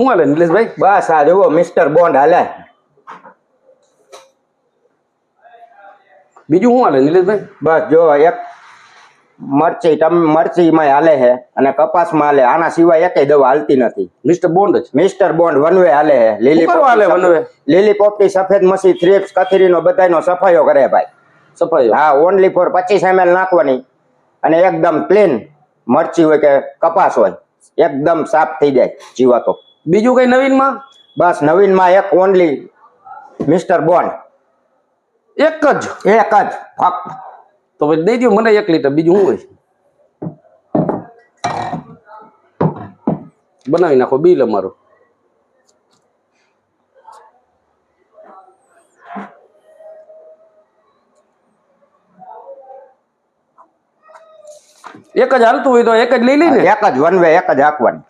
શું હાલે? નિલેશભાઈ? બસ આ જુઓ મિસ્ટર બોન્ડ હાલે. બીજું શું હાલે નિલેશભાઈ? બસ જો એક મરચી ટમ મરચીમાં હાલે છે અને કપાસમાં હાલે આના સિવાય એકેય દવા હાલતી નથી. મિસ્ટર બોન્ડ જ? મિસ્ટર બોન્ડ વનવે હાલે છે. લીલી હાલે વનવે? લીલી પોપટી સફેદ મસી થ્રીપ્સ કથરીનો બધાયનો સફાઈઓ કરે ભાઈ. સફાઈ હા ઓનલી ફોર પચીસ એમએલ નાખવાની. અને એકદમ ક્લીન મરચી હોય કે કપાસ હોય એકદમ સાફ થઈ જાય જીવાતો. બીજું કઈ નવીનમાં? બસ નવીનમાં એક ઓનલી મિસ્ટર બોન્ડ એક જ? એક જ. ફક્ત તો પછી દઈ દો મને એક લીટર બીજું શું હોય? બનાવી નાખો બિલ અમારું. એક જ હાલતું હોય તો એક જ લઈ લઈ ને? એક જ વન વે એક જ હાંકવાની.